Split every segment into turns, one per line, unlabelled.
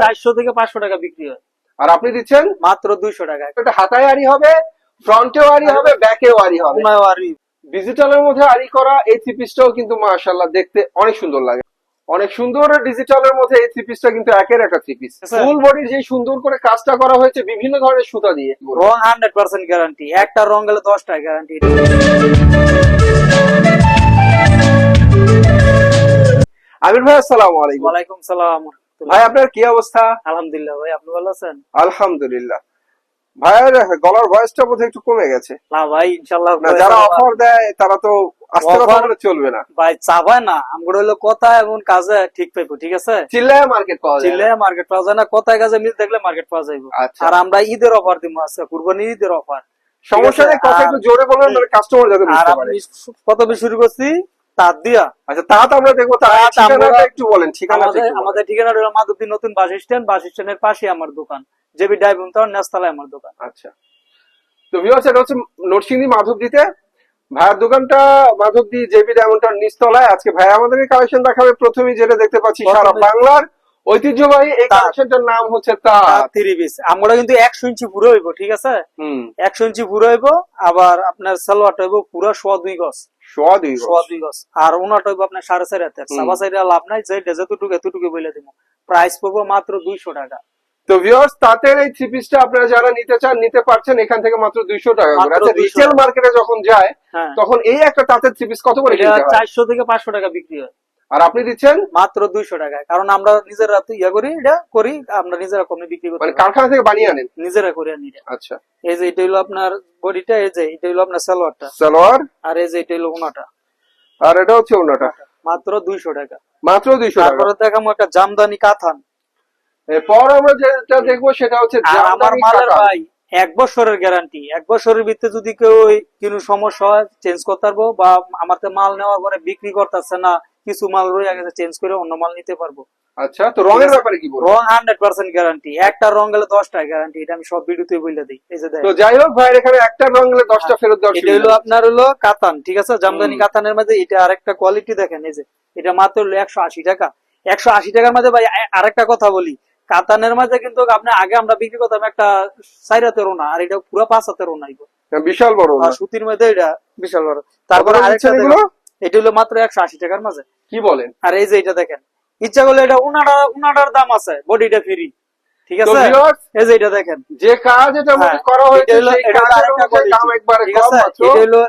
চারশো থেকে পাঁচশো টাকা বিক্রি হয়।
আর আপনি দিচ্ছেন?
মাত্র দুইশো টাকায়
এটা হাতায় আরি হবে ফ্রন্টেও আরি হবে ব্যাকেও আরি হবে। ডিজিটালের মধ্যে আরি করা এই থ্রি পিসটাও কিন্তু মাশাআল্লাহ দেখতে অনেক সুন্দর লাগে। অনেক সুন্দর ডিজিটালের মধ্যে এই থ্রি পিসটা কিন্তু একের একটা থ্রি পিস ফুল বডির যে সুন্দর করে কাজটা করা হয়েছে বিভিন্ন ধরনের সুতা দিয়ে।
রং হান্ড্রেড পার্সেন্ট গ্যারান্টি একটা রং গেলে দশটা গ্যারান্টি
আমির ভাই আসসালামু আলাইকুম।
ওয়ালাইকুম সালাম।
ভাই আপনার কি অবস্থা?
আলহামদুলিল্লাহ ভাই আপনি ভালো আছেন?
আলহামদুলিল্লাহ। ভাইয়ের গলার ভয়েসটা বোধহয় একটু কমে গেছে।
না ভাই ইনশাল্লাহ
না যারা অফার দেয় তারা তো আস্তে কথা বলে চলবে না।
ভাই চাপায় না। আমরা হলো কথা এবং কাজে ঠিক পাইবো ঠিক আছে?
চিল্লায় মার্কেট পাওয়া যায়
চিল্লে মার্কেট পাওয়া যায় না কথায় কাজে মিল দেখলে মার্কেট পাওয়া যাইব।
আচ্ছা।
আর আমরা ঈদের অফার দিব আছে কুরবানি ঈদের অফার
সমস্যা নেই কথা একটু জোরে বলবেন মানে কাস্টমার যাতে
আর
বুঝতে পারে
আমি কত বেশি শুরু করছি তার দিয়া।
আচ্ছা আমরা দেখব
তাঁত
ঠিকানাটা একটু বলেন ঠিকানা
আমাদের ঠিকানা হলো মাধবদী নতুন বাস স্ট্যান্ড বাস স্ট্যান্ডের পাশে আমার দোকান। জেবি ডাইভিং টাউন নেস্তালায় আমার দোকান।
আচ্ছা। তো ভিউয়ার্স এটা হচ্ছে নরসিংদী মাধবদীতে। ভাইয়ের দোকানটা মাধবদী জেবি ডায়মন্ডটার নিচতলায় আজকে ভাইয়া আমাদেরকে কালেকশন দেখাবে। প্রথমেই যেটা দেখতে পাচ্ছি সারা বাংলার ঐতিহ্যবাহী এই কালেকশনটার নাম হচ্ছে তাঁত
থ্রি পিস আমরা কিন্তু একশো ইঞ্চি পুরো হইব ঠিক আছে? একশো ইঞ্চি পুরো হইব আবার আপনার সালোয়ারটা হইব পুরো সোয়া দুই গজ।
সোয়া দুই গজ।
সোয়া দুই গজ। আর ওনাটা হইব আপনার সাড়ে চার হাতের। সাবা সাইডে লাভ নাই যে যেতটুকু এতটুকু বলে দিব প্রাইস পাবো মাত্র দুইশো টাকা।
তো ভিউয়ার্স তাঁতের এই থ্রি পিসটা আপনারা যারা নিতে চান নিতে পারছেন এখান থেকে মাত্র দুইশো টাকা করে। আচ্ছা রিটেল মার্কেটে যখন যায়
হ্যাঁ।
তখন এই একটা তাঁতের থ্রি পিস কত করে কিনতে হয়?
চারশো থেকে পাঁচশো টাকা বিক্রি হয়।
আর আপনি দিচ্ছেন?
মাত্র দুইশো টাকায়। কারণ আমরা নিজেরা তো ইয়া করি এটা করি আমরা নিজেরা কমে বিক্রি করতে
মানে কারখানা থেকে বানিয়ে আনেন?
নিজেরা করে আনি
আচ্ছা।
এই যে এটা হলো আপনার বডিটা এই যে এটা হলো আপনার সালোয়ারটা।
সালোয়ার?
আর এই যে এটা হলো ওনাটা।
আর এটা হচ্ছে ওনাটা?
মাত্র দুইশো টাকা।
মাত্র দুইশো টাকা?
তারপরে দেখাবো একটা জামদানি কাথান।
এরপর আমরা যেটা দেখব সেটা হচ্ছে
আমার মালের ভাই এক বছরের গ্যারান্টি এক বছরের ভিতরে যদি কেউ কোনো সমস্যা হয় চেঞ্জ করতে পারব বা আমার মাল নেওয়ার পরে বিক্রি করতেছে না কিছু মাল রয়ে গেছে চেঞ্জ করে অন্য মাল নিতে পারব।
আচ্ছা তো রঙের ব্যাপারে কি বলব?
রং হান্ড্রেড পার্সেন্ট গ্যারান্টি একটা রং গেলে দশটা গ্যারান্টি এটা আমি সব ভিডিওতে বলে দিই। এই যে
তো যাই হোক ভাইয়ের এখানে একটা রং হলে দশটা ফেরত দেওয়ার
এটা হলো আপনার হলো কাতান ঠিক আছে? জামদানি কাতানের মধ্যে এটা আরেকটা কোয়ালিটি দেখেন এই যে। এটা মাত্র হলো একশো আশি টাকা। একশো আশি টাকার মধ্যে ভাই আরেকটা কথা বলি। কাতানের মাঝে কিন্তু আপনি আগে আমরা বিক্রি করতাম একটা হাতেরও না আর এটা পুরো পাঁচ হাতেরও নাই
হ্যাঁ, বিশাল বড়
সুতির মধ্যে এটা বিশাল বড়। তারপরে আরেকটা এটা হলো মাত্র একশো আশি টাকার মাঝে।
কি বলেন?
আর এই যে এটা দেখেন ইচ্ছা করলে এটা উনাটা উনাটার দাম আছে বডিটা ফ্রি ঠিক আছে? এই যে এটা দেখেন।
যে কাজ এটা
হ্যাঁ,
করা হয়েছে
এটা হলো- এটা হলো
দাম একবারে কম মাত্র।
এটা হলো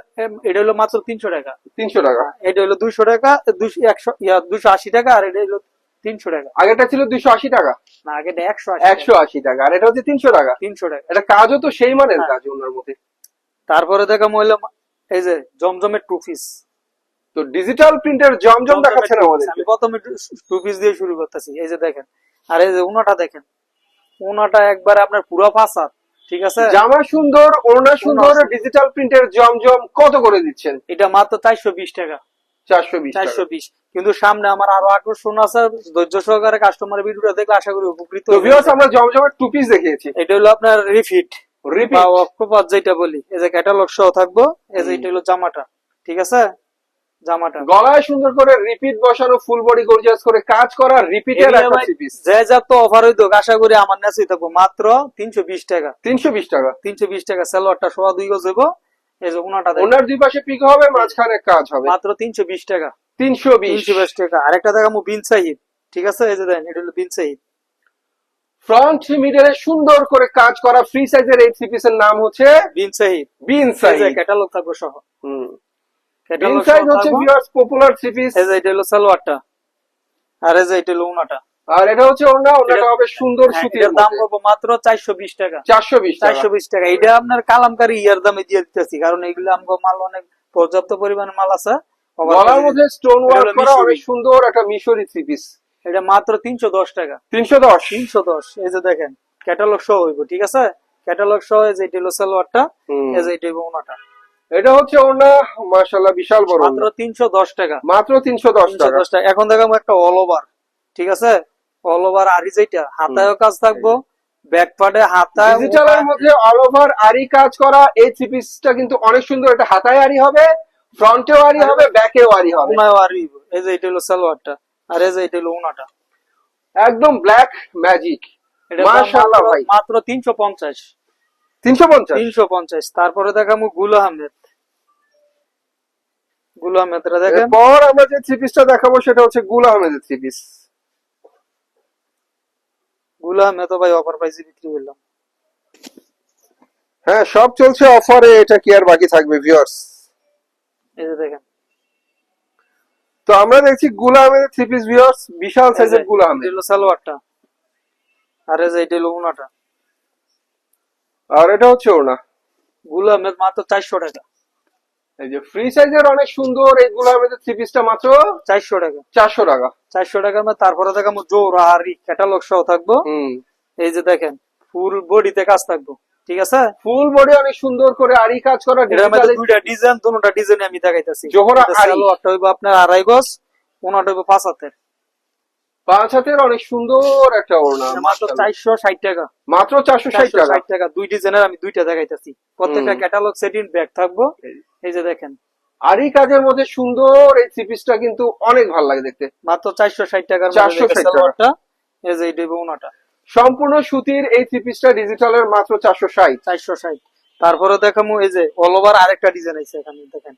এটা হলো মাত্র তিনশো টাকা।
তিনশো টাকা।
এটা হলো দুইশো টাকা দুইশো একশো ইয়া দুইশো আশি টাকা আর এটা হলো তিনশো টাকা।
আগেটা ছিল দুইশো আশি টাকা।
না একশো
একশো আশি টাকা আর এটা হচ্ছে তিনশো টাকা।
তিনশো টাকা।
এটা কাজও তো সেই মানের
হ্যাঁ।
কাজ ওনার
তারপরে দেখা মহিলা এই যে জমজমের টু পিস
তো ডিজিটাল প্রিন্টের জমজম দেখাচ্ছেন আমাদের
আমি প্রথমে টু পিস দিয়ে শুরু করতেছি। এই যে দেখেন। আর এই যে উনাটা দেখেন। উনাটা একবার আপনার পুরো ফাঁসা ঠিক আছে?
জামা সুন্দর ওড়না সুন্দর। ডিজিটাল প্রিন্টের জমজম কত করে দিচ্ছেন?
এটা মাত্র চারশো বিশ টাকা।
চারশো বিশ
চারশো বিশ। কিন্তু সামনে আমার আরও আকর্ষণ আছে ধৈর্য সহকারে কাস্টমারের ভিডিওটা দেখলে আশা করি উপকৃত
আমরা জমজমের টু পিস দেখিয়েছি।
এটা হলো আপনার রিফিট বা যেটা বলি এই যে ক্যাটালগ সহ থাকব এই যে এটা হলো জামাটা ঠিক আছে? জামাটা।
গলায় সুন্দর করে রিপিট বসানো ফুল বডি গর্জিয়াস করে কাজ করা রিপিটের
যে যা তো অফার হইতো আশা করি আমার নেসই থাকব। মাত্র তিনশো বিশ টাকা।
তিনশো বিশ টাকা।
তিনশো বিশ টাকা সালোয়ারটা সোয়া দুই গজ হইবো। এই যে উনাটা
ওনার দুই পাশে পিক হবে মাঝখানে কাজ হবে।
মাত্র তিনশো বিশ টাকা। টাকা। আরেকটা দেখাবো বিন সাহিদ ঠিক আছে? এই যে দেন এটা হলো বিন সাহিদ
ফ্রন্ট মিডলে সুন্দর করে কাজ করা ফ্রি সাইজের এই থ্রি পিসের নাম হচ্ছে
বিন সাহিদ
বিন সাইজ
ক্যাটালগ থাকব সহ।
বিন
ক্যাটালগ
সাইজ হচ্ছে ভিউয়ার্স পপুলার থ্রি পিস
এই যে এটা হলো সালোয়ারটা। আর এই যে এটা হলো উনাটা
আর এটা হচ্ছে ওনা ওনাটা হবে সুন্দর
হ্যাঁ,
সুতির
দাম করব মাত্র চারশো বিশ টাকা।
চারশো বিশ টাকা।
এটা আপনার কালামকারি ইয়ার দামে দিয়ে দিতেছি কারণ এগুলো আমগো মাল অনেক পর্যাপ্ত পরিমাণে মাল আছে।
গলার মধ্যে স্টোন ওয়ার্ক করা অনেক সুন্দর একটা মিশরি থ্রি পিস
এটা মাত্র তিনশো দশ টাকা।
তিনশো দশ।
তিনশো দশ। এই যে দেখেন ক্যাটালগ সহ হইব ঠিক আছে? ক্যাটালগ সহ এই যে সালোয়ারটা এই যে এটা ওনাটা।
এটা হচ্ছে ওনা মাশাল্লাহ বিশাল বড়
মাত্র
ওড়না।
তিনশো দশ টাকা।
মাত্র তিনশো দশ
তিনশো
টাকা
দশ টাকা। এখন দেখাবো একটা অল ওভার ঠিক আছে? অল ওভার আরি যেটা হাতায়ও কাজ থাকব ব্যাক পার্টে হাতায়
ডিজিটালের মধ্যে অল ওভার আরি কাজ করা এই থ্রি পিসটা কিন্তু অনেক সুন্দর এটা হাতায় আরি হবে ফ্রন্টেও আরি হবে ব্যাকেও আরি হবে।
উনায়ও আরি এই যে এটা হলো সালোয়ারটা আর এই যে এটা হলো উনাটা।
একদম ব্ল্যাক ম্যাজিক মাশাআল্লাহ
মাত্র-
ভাই।
মাত্র তিনশো পঞ্চাশ।
তিনশো পঞ্চাশ?
তিনশো পঞ্চাশ। তারপরে দেখামু গুল আহমেদ। গুল আহমেদরা দেখেন।
এরপর আমরা যে থ্রি পিসটা দেখাবো সেটা হচ্ছে গুল আহমেদের থ্রি পিস
গুল আহমেদ ভাই অফার প্রাইসে বিক্রি করলাম।
হ্যাঁ সব চলছে অফারে এটা কি আর বাকি থাকবে ভিউয়ার্স
এই যে দেখেন।
তো আমরা দেখছি গুল আহমেদের থ্রি পিস ভিউয়ার্স বিশাল সাইজের গুল
এটা
আহমেদ
সালোয়ারটা। আর এই যে এটা হলো উনাটা
আর এটা হচ্ছে ওনা
গুল আহমেদ মাত্র চারশো টাকা।
এই যে ফ্রি সাইজের অনেক সুন্দর থ্রি পিসটা মাত্র
চারশো টাকা।
চারশো টাকা।
চারশো টাকার মধ্যে তারপরে দেখামু জোর আর ক্যাটালগ সহ থাকব। এই যে দেখেন ফুল বডিতে কাজ থাকব। ঠিক আছে?
ফুল বডি অনেক সুন্দর করে আরি কাজ করা
দুইটা ডিজাইন দুটা ডিজাইন আমি দেখাইতেছি।
জোহরা আরি।
আপনার আড়াই গজ ওনাটা হইবো পাঁচ হাতের।
পাঁচ হাতের অনেক সুন্দর একটা ওড়না।
মাত্র চারশো ষাট টাকা।
মাত্র চারশো ষাট টাকা?
ষাট টাকা দুই ডিজাইনের আমি দুইটা দেখাইতেছি। প্রত্যেকটা ক্যাটালগ সেটিং ব্যাগ থাকব। এই। যে দেখেন।
আরি কাজের মধ্যে সুন্দর এই থ্রি পিসটা কিন্তু অনেক ভালো লাগে দেখতে।
মাত্র চারশো ষাট টাকার
460 টাকা।
এই যে হইবো ওনাটা।
সম্পূর্ণ সুতির এই থ্রি পিসটা ডিজিটালের মাত্র চারশো ষাট।
চারশো ষাট। তারপরে দেখামু এই যে অল ওভার আরেকটা ডিজাইন আছে এখানে দেখেন।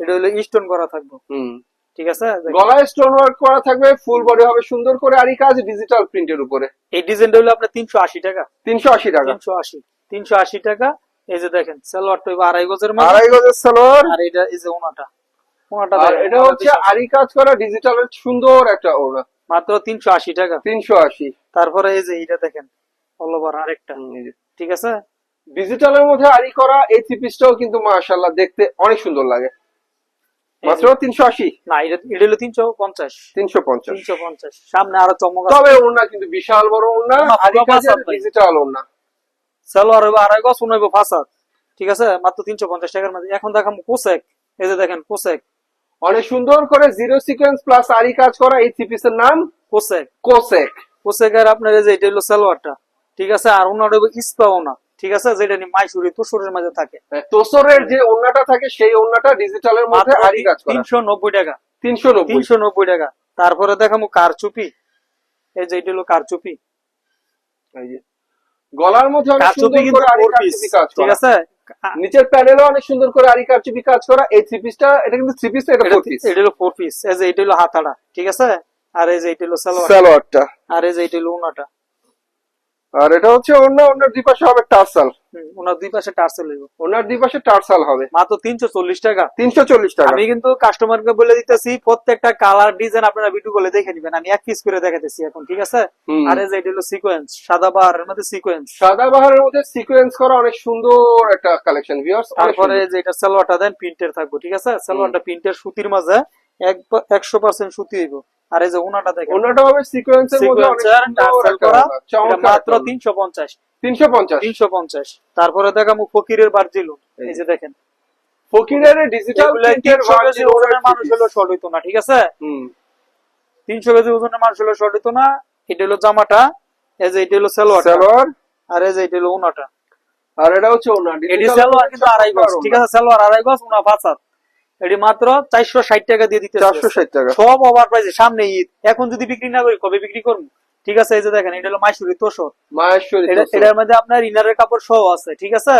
এটা হলো স্টোন করা থাকব।
হুম।
ঠিক আছে?
গলায় স্টোন ওয়ার্ক করা থাকবে ফুল বডি হবে সুন্দর করে আরি কাজ ডিজিটাল প্রিন্টের উপরে।
এই ডিজাইনটা হলো আপনার তিনশো আশি টাকা।
তিনশো আশি টাকা।
তিনশো আশি তিনশো আশি টাকা। এই যে দেখেন সালোয়ারটা আড়াই গজের
আড়াই গজের সালোয়ার।
আর এটা এই যে ওনাটা। ওনাটা
এটা হচ্ছে আরি কাজ করা ডিজিটালের সুন্দর একটা ওড়না।
মাত্র তিনশো আশি টাকা।
তিনশো আশি।
তারপরে এই যে এটা দেখেন অল ওভার আরেকটা। ঠিক আছে?
ডিজিটালের মধ্যে আরি করা এই থ্রি পিসটাও কিন্তু মাশাল্লাহ দেখতে অনেক সুন্দর লাগে। মাত্র তিনশো আশি।
না এটা এটা হলো তিনশো পঞ্চাশ।
তিনশো পঞ্চাশ।
তিনশো পঞ্চাশ। সামনে আরও চমক
তবে ওড়না কিন্তু বিশাল বড় ওড়না।
ওড়না
আরি
পুরো
কাজের
পাঁচ হাত ভাই।
ডিজিটাল ওড়না।
সালোয়ার হইবো আড়াই গজ উনাইবো পাঁচ ঠিক আছে? মাত্র তিনশো পঞ্চাশ টাকার মধ্যে। এখন দেখাম কোসেক। এই যে দেখেন কোসেক।
অনেক সুন্দর করে জিরো সিকোয়েন্স প্লাস আরি কাজ করা এই থ্রি পিসের নাম
কোসেক।
কোসেক।
কোসেকের আপনার এই যে এটা হলো সালোয়ারটা। ঠিক আছে? আর ওনার ইস্পা ওনা ঠিক আছে? যেটা নি মাইসুরি তুসুরের মাঝে থাকে।
তোসরের যে ওড়নাটা থাকে সেই ওড়নাটা ডিজিটালের মধ্যে
মাত্র
আরি কাজ করা।
তিনশো নব্বই টাকা।
তিনশো নব্বই।
তিনশো নব্বই টাকা। তারপরে দেখামু কারচুপি। এই যে এটা হলো কারচুপি।
এই যে। গলার মধ্যে অনেক সুন্দর করে কারচুপি কাজ
ঠিক আছে?
নিচের প্যানেলও অনেক সুন্দর করে আরি কারচুপি কাজ করা। এই থ্রি পিসটা এটা কিন্তু থ্রি পিস এটা ফোর পিস
এটা হলো ফোর পিস এই যে এটা হলো হাতাড়া ঠিক আছে? আর এই যে এটা হলো সালোয়ার।
সালোয়ারটা।
আর এই যে এটা হলো উনাটা
আর এটা হচ্ছে অন্য দুই পাশে হবে টার্সাল।
ওনার দুই পাশে টার্সেল হইব।
ওনার দুই পাশে টার্সাল হবে।
মাত্র তিনশো চল্লিশ টাকা।
তিনশো চল্লিশ টাকা।
আমি কিন্তু কাস্টমারকে বলে দিতেছি প্রত্যেকটা কালার ডিজাইন আপনারা ভিডিও দেখে নিবেন। আমি এক পিস করে দেখাতেছি এখন ঠিক আছে। আর এই যে এটা হলো সিকোয়েন্স সাদা বাহারের মধ্যে সিকোয়েন্স
সাদা বাহারের মধ্যে সিকোয়েন্স করা অনেক সুন্দর একটা কালেকশন ভিউয়ার্স
তারপরে যে এটা সালোয়ারটা দেন প্রিন্টের থাকব ঠিক আছে? সালোয়ারটা প্রিন্টের সুতির মাঝে এক- একশো পার্সেন্ট সুতি হইব। আর এই যে উনাটা দেখেন।
ওনাটা হবে সিকোয়েন্সের মধ্যে অনেক
টার্সেল করা মাত্র
একটা ওড়না।
তিনশো পঞ্চাশ।
তিনশো পঞ্চাশ।
তিনশো পঞ্চাশ। তারপরে দেখামু ফকিরের বার্জিলুন এই যে। দেখেন।
ফকিরের ডিজিটাল প্রিন্টের
300 ওজনের মানুষ হলো শর্ট হইতো না ঠিক আছে?
হুম।
তিনশো কেজি ওজনের মানুষ হলো শর্ট হইতো না। এটা হলো জামাটা এই যে এটা হলো সালোয়ার
সালোয়ার।
আর এই যে এটা হলো উনাটা।
আর এটা হচ্ছে ওনা
এটি সালোয়ার কিন্তু আড়াই গজ ঠিক আছে? সালোয়ার আড়াই গজ উনা পাঁচ হাত। এটি মাত্র চারশো ষাট টাকা দিয়ে দিতে
চারশো ষাট টাকা।
সব ওভার প্রাইসে সামনে ঈদ। এখন যদি বিক্রি না করি কবে বিক্রি করব? ঠিক আছে এই যে দেখেন এটা হলো মাইসুরি তোষর। এটার মধ্যে আপনার ইনারের কাপড় সহ আছে ঠিক আছে?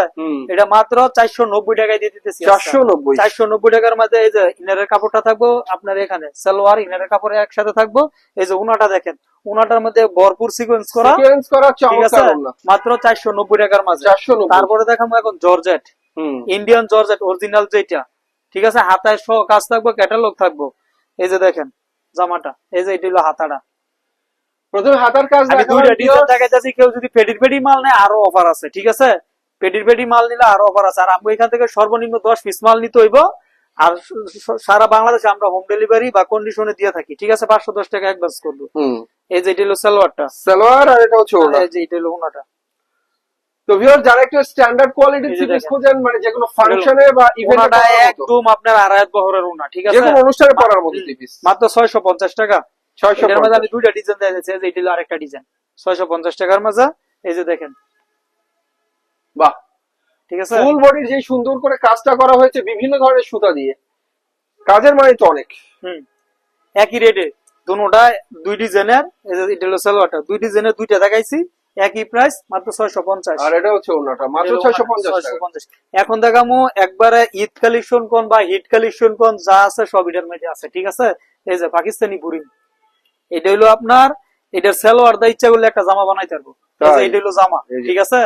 এটা মাত্র চারশো নব্বই টাকায় দিয়ে দিতেছি
চারশো নব্বই।
চারশো নব্বই টাকার মধ্যে এই যে ইনারের কাপড়টা থাকব আপনার এখানে সালোয়ার ইনারের কাপড় একসাথে থাকব। এই যে উনাটা দেখেন উনাটার মধ্যে ভরপুর সিকোয়েন্স করা।
সিকোয়েন্স করা
ঠিক আছে? মাত্র চারশো নব্বই টাকার মাঝে। তারপরে দেখাবো এখন জর্জেট।
হুম।
ইন্ডিয়ান জর্জেট অরিজিনাল যেটা ঠিক আছে? হাতায় সহ কাজ থাকব ক্যাটালগ থাকব। এই যে দেখেন জামাটা। এই যে এটা হলো হাতাটা।
প্রথমে হাতার কাজ
আমি দুইটা ডিজাইন দেখাইতেছি কেউ যদি পেডির পেডি মাল নেয় আরও অফার আছে ঠিক আছে? পেডির পেডি মাল নিলে আরও অফার আছে। আর আমি এখান থেকে সর্বনিম্ন দশ পিস মাল নিতে হইব। আর সারা বাংলাদেশে আমরা হোম ডেলিভারি বা কন্ডিশনে দিয়ে থাকি ঠিক আছে? পাঁচশো দশ টাকা অ্যাডভান্স করব। এই যে এটা হলো সালোয়ারটা।
সালোয়ার আর এটা হচ্ছে ওনা
এই যে এটা হলো ওনাটা
তো ভিউয়ার যারা একটু স্ট্যান্ডার্ড কোয়ালিটির
এই যে দেখেন।
খোঁজেন মানে যে কোনো ফাংশনে বা ইভেন্টে
একদম আপনার আড়াই বহরের ওনা ঠিক
যে
আছে
কোনো অনুষ্ঠানে পরার মতো পিস
মাত্র ছয়শো পঞ্চাশ টাকা।
ছয়শো
এটার মধ্যে আমি দুইটা ডিজাইন যাচ্ছে যে হলো আরেকটা ডিজাইন ছয়শো পঞ্চাশ টাকার মাঝে এই যে দেখেন।
বাহ।
ঠিক আছে?
ফুল বডির যে সুন্দর করে কাজটা করা হয়েছে বিভিন্ন ধরনের সুতা দিয়ে। কাজের মানে তো অনেক।
হুম। একই রেটে দুটা দুই ডিজাইনের এই যে এটা হলো সালোয়ারটা। দুই ডিজাইনের দুইটা দেখাইছি। একই প্রাইস মাত্র ছয়শো পঞ্চাশ।
আর এটা হচ্ছে ওনাটা মাত্র ছয়শো পঞ্চাশ
এখন দেখামো একবারে ঈদ কালেকশন কোন বা হিট কালেকশন কোন যা আছে সব এটার মধ্যে আছে ঠিক আছে? এই যে পাকিস্তানি বুরিং এটা হলো আপনার এটার সেলোয়ার দা ইচ্ছা করলে একটা জামা বানাইতে পারব। এই যে
তাই?
এটা হলো জামা ঠিক আছে?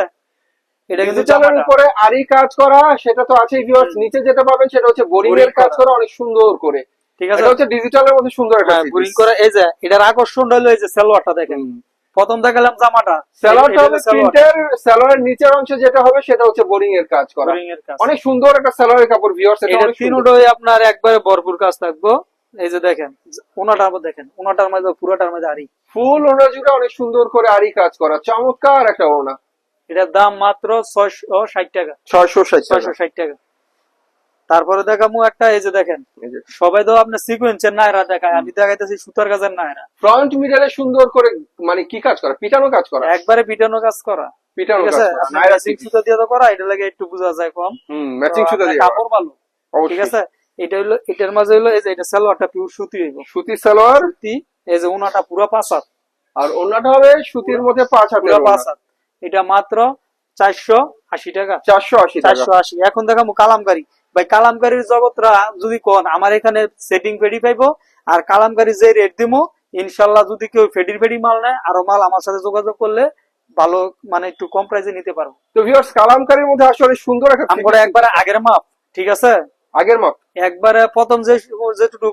এটা কিন্তু জামাটা।
উপরে আরি কাজ করা সেটা তো আছেই ভিউয়ার্স নিচে যেটা পাবেন সেটা হচ্ছে বোরিং এর কাজ
করা।
করা অনেক সুন্দর করে।
ঠিক আছে?
এটা হচ্ছে ডিজিটালের মধ্যে সুন্দর একটা
বুরিং করে এই যে এটার আকর্ষণ হলো এই যে সেলোয়ারটা দেখেন। প্রথম দেখালাম জামাটা।
স্যালোয়ারটা হবে প্রিন্টের স্যালোয়ারের নিচের অংশে যেটা হবে সেটা হচ্ছে বোরিং এর কাজ করা। অনেক সুন্দর একটা স্যালোয়ারের কাপড় ভিউয়ার্স এটা
তিনটাই আপনার একবারে ভরপুর কাজ থাকব। এই যে দেখেন ওনাটার মধ্যে দেখেন ওনাটার মধ্যে পুরোটার মধ্যে আরি
ফুল ওনা জুড়ে অনেক সুন্দর করে আরি কাজ করা। চমৎকার একটা ওনা
এটার দাম মাত্র ছয়শো ষাট টাকা।
ছয়শো ষাট
ছয়শো ষাট টাকা। তারপরে দেখামু একটা এই যে দেখেন সবাই তো আপনার সিকুয়েন্সের নায়রা দেখায় আমি দেখাইতেছি সুতার কাজের নায়রা।
ফ্রন্ট মিডলে সুন্দর করে মানে কি কাজ করা? পিটানো কাজ করা?
একবারে পিটানো কাজ করা।
পিটানো কাজ করা।
আপনার
নাইরা
সুতা দিয়ে তো করা এটা লাগে একটু বোঝা যায় কম।
হুম ম্যাচিং সুতা দিয়ে
কাপড় ভালো। ঠিক আছে? এটা হইল এটার মাঝে হইল এই যে এটা সালোয়ারটা পিওর সুতি হইব।
সুতি সালোয়ার?
সুতি এই যে ওনাটা পুরো পাঁচাত।
আর ওনাটা হবে সুতির মধ্যে পাঁচ হাতের
পুরো পাঁচাত। এটা মাত্র চারশো আশি টাকা।
চারশো আশি টাকা।
চারশো আশি। এখন দেখামু কালামকারি। ভাই কালামকারির জগৎরা যদি কোন আমার এখানে সেটিং ফেডি পাইবো আর কালামকারি যে রেট দিমো ইনশাল্লাহ যদি কেউ ফেডির ফেডি মাল নেয় আরও মাল আমার সাথে যোগাযোগ করলে ভালো মানে একটু কম প্রাইসে নিতে পারব।
তো ভিউয়ার্স কালামকারীর মধ্যে আসলে সুন্দর একটা
আমরা একবারে আগের মাপ ঠিক আছে?
আগের মাপ?
একবারে প্রথম যে যেটুকু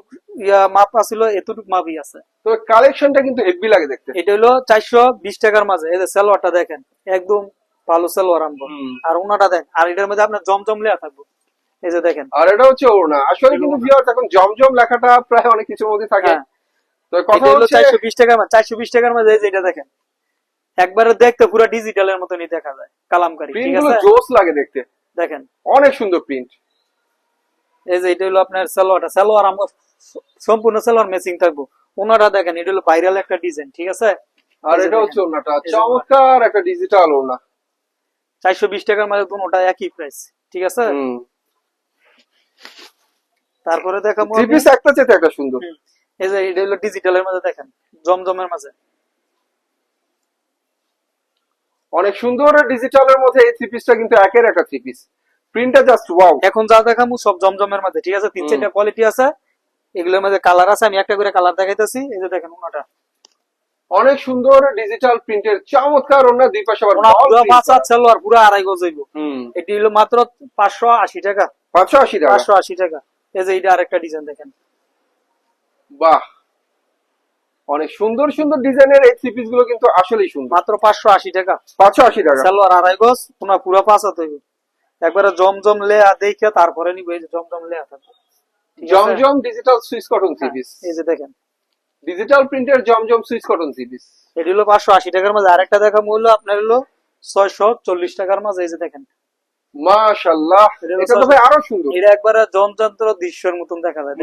ইয়া মাপ আছিল এতটুকু মাপই আছে।
তো কালেকশনটা কিন্তু হেভি লাগে দেখতে।
এটা হলো চারশো বিশ টাকার মাঝে এই যে সালোয়ারটা দেখেন একদম ভালো সালোয়ার আনব আর ওনাটা দেখ আর এটার মধ্যে আপনার জমজম লেয়া থাকব। এই যে দেখেন।
আর এটা হচ্ছে ওড়না। আসলে কিন্তু ভিউয়ার্স এখন জমজম লেখাটা প্রায় অনেক কিছুর মধ্যে থাকে।
হ্যাঁ।
তো কথা হচ্ছে
চারশো বিশ টাকার মাঝে চারশো বিশ টাকার মাঝে যে এটা দেখেন। একবারে দেখতে পুরো ডিজিটালের মতনই দেখা যায় কালামকারি ঠিক আছে?
জোস লাগে দেখতে।
দেখেন।
অনেক সুন্দর প্রিন্ট
এই যে এটা হলো আপনার সালোয়ারটা। সালোয়ার আমার সম্পূর্ণ সালোয়ার ম্যাচিং থাকব। ওনারা দেখেন এটা হলো ভাইরাল একটা ডিজাইন ঠিক আছে?
আর এটা হচ্ছে
যে
চমৎকার একটা ডিজিটাল
চারশো বিশ টাকার মাঝে দুটা একই প্রাইস ঠিক আছে? তারপরে দেখাবো
থ্রি পিস একটা চেতে একটা সুন্দর।
এই যে এটা হলো ডিজিটালের মাঝে দেখেন জমজমের মাঝে।
অনেক সুন্দর ডিজিটালের মধ্যে এই থ্রি পিসটা কিন্তু একের একটা থ্রি পিস প্রিন্টটা জাস্ট ওয়াও
এখন যা দেখামু সব জমজমের মাঝে ঠিক আছে? তিন চারটা কোয়ালিটি আছে। এগুলোর মধ্যে কালার আছে আমি একটা করে কালার দেখাইতেছি। এই যে দেখেন ওনাটা।
অনেক সুন্দর ডিজিটাল প্রিন্টের চমৎকার ওড়না দুই পাশে আবার
ওনা পাঁচ
করা।
হাত পুরো আড়াই গজ হইব। এটি হলো মাত্র পাঁচশো আশি টাকা।
পাঁচশো আশি টাকা।
পাঁচশো আশি টাকা। এই যে এটা আরেকটা ডিজাইন দেখেন।
বাহ! অনেক সুন্দর সুন্দর ডিজাইনের এই থ্রি পিসগুলো কিন্তু আসলেই সুন্দর।
মাত্র পাঁচশো আশি টাকা।
পাঁচশো আশি টাকা।
সালোয়ার আড়াই গজ ওনা পুরো পাঁচ হাত একবারে জমজম লেয়া দেখে তারপরে নিব এই যে জমজম লেয়া থাকবে।
জমজম digital Swiss cotton three piece
এই যে দেখেন।
ডিজিটাল প্রিন্টের জমজম সুইচ কটন থ্রি পিস
এটি হলো পাঁচশো আশি টাকার মাঝে। আরেকটা দেখা মূল্য আপনার হলো ছয়শো চল্লিশ টাকার মাঝে এই যে দেখেন।
মাশাল্লাহ
এটা
তো ভাই আরও সুন্দর।
এটা একবারে দৃশ্যের মতন দেখা যায়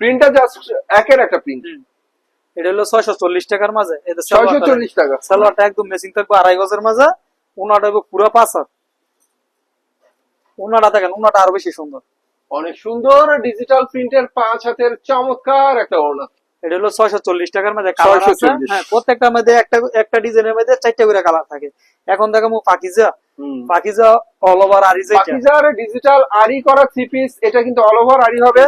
প্রিন্টটা জাস্ট একের একটা প্রিন্ট।
এটা হলো ছয়শো চল্লিশ টাকার মাঝে এটা
ছয়শো চল্লিশ টাকা।
সালোয়ারটা একদম মেসিং থাকবে আড়াই গজের মাঝে উনাটা হইব পুরো পাঁচ হাত। উনাটা দেখেন উনাটা আরও বেশি সুন্দর।
অনেক সুন্দর ডিজিটাল প্রিন্টের পাঁচ হাতের চমৎকার একটা ওড়না।
এটা হলো ছয়শো চল্লিশ টাকার মধ্যে কালার আছে। হ্যাঁ প্রত্যেকটার মধ্যে একটা একটা ডিজাইনের মধ্যে চারটা করে কালার থাকে। এখন দেখো পাকিজা। পাকিজা অল ওভার আরি যেটা
পাকিজার ডিজিটাল আরি করা থ্রি পিস এটা কিন্তু অল ওভার আরি হবে।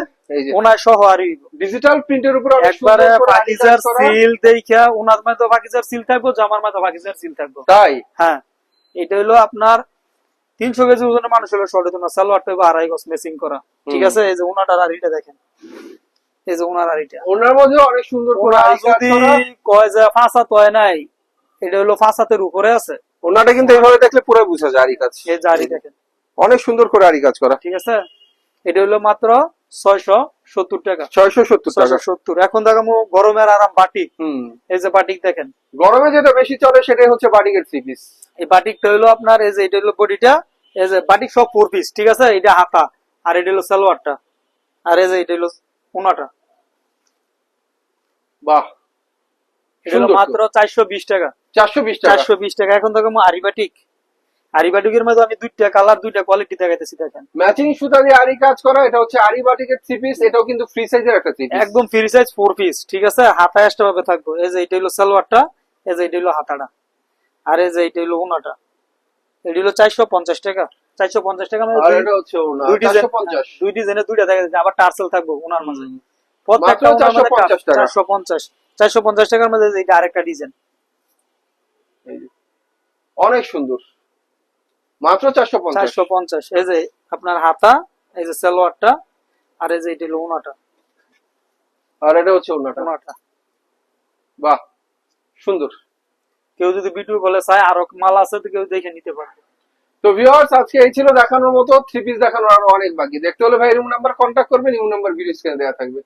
ওনার সহ আরি।
ডিজিটাল প্রিন্টের উপর
একবারে পাকিজার। সিল দেখা ওনার মধ্যে পাকিজার সিল থাকব জামার মধ্যে পাকিজার সিল থাকব।
তাই?
হ্যাঁ। এটা হলো আপনার তিনশো কেজি ওজনের মানুষ হলো শর্টে তোমার সালোয়ারটা হইবো আড়াই গজ মেসিং করা। ঠিক আছে? এই যে ওনাটার আড়িটা দেখেন। এই যে ওনার আড়িটা
ওনার মধ্যে অনেক সুন্দর
যদি কয় যে হয় নাই এটা হলো হাতের উপরে আছে।
ওনাটা কিন্তু এইভাবে দেখলে পুরো বোঝা যায় আরি কাজ।
এই যে আড়ি দেখেন।
অনেক সুন্দর করে আরি কাজ করা।
ঠিক আছে? এটা হলো মাত্র ছয়শো সত্তর টাকা।
ছয়শো সত্তর টাকা।
সত্তর। এখন দেখামো গরমের আরাম বাটিক এই যে বাটিক দেখেন।
গরমে যেটা বেশি চলে সেটাই হচ্ছে বাটিকের থ্রি পিস
এই বাটিকটা হলো আপনার এই যে এটা হলো বডিটা এই যে বাটিক সব ফোর পিস ঠিক আছে? এটা হাতা। আর এটা হলো সালোয়ারটা। আর এই যে এটা হলো ওনাটা
বাহ।
এটা। মাত্র চারশো বিশ টাকা।
চারশো বিশ টাকা।
চারশো বিশ টাকা। এখন দেখো আরি বাটিক আরি বাটিকের মধ্যে আমি দুইটা কালার দুইটা কোয়ালিটি দেখাইতেছি দেখেন।
ম্যাচিং সুতা দিয়ে আরি কাজ করা এটা হচ্ছে আরি বাটিকের থ্রি পিস এটাও কিন্তু ফ্রি সাইজের একটা থ্রি
একদম ফ্রি সাইজ ফোর পিস ঠিক আছে? হাতা এক্সট্রা ভাবে থাকব। এই যে এটা হলো সালোয়ারটা এই যে এটা হলো হাতাটা। আর এই যে এটা হলো উনাটা। এটা হলো চারশো পঞ্চাশ টাকা। চারশো পঞ্চাশ টাকা মানে দুই- ডিজাইন দুই ডিজাইনে দুইটা দেখা যাচ্ছে আবার টার্সেল থাকব উনার মাঝে। প্রত্যেকটা
মাত্র 450 টাকা।
চারশো পঞ্চাশ। চারশো পঞ্চাশ টাকার মধ্যে এটা আরেকটা ডিজাইন।
এই যে। অনেক সুন্দর। মাত্র চারশো
চারশো পঞ্চাশ। এই যে আপনার হাতা এই যে সালোয়ারটা আর এই যে এটা হলো
আর এটা হচ্ছে ওনাটা। বাহ সুন্দর।
কেউ যদি ভিডিও বলে চায় আরও মাল আছে তো কেউ দেখে নিতে পারবে।
তো ভিউয়ার্স আজকে এই ছিল দেখানোর মতো থ্রি পিস দেখানোর আরও অনেক বাকি। দেখতে হলে ভাই রুম নাম্বার কন্ট্যাক্ট করবেন রুম নাম্বার ভিডিও স্ক্রিনে দেওয়া থাকবে।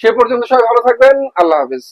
সে পর্যন্ত সবাই ভালো থাকবেন, আল্লাহ হাফেজ?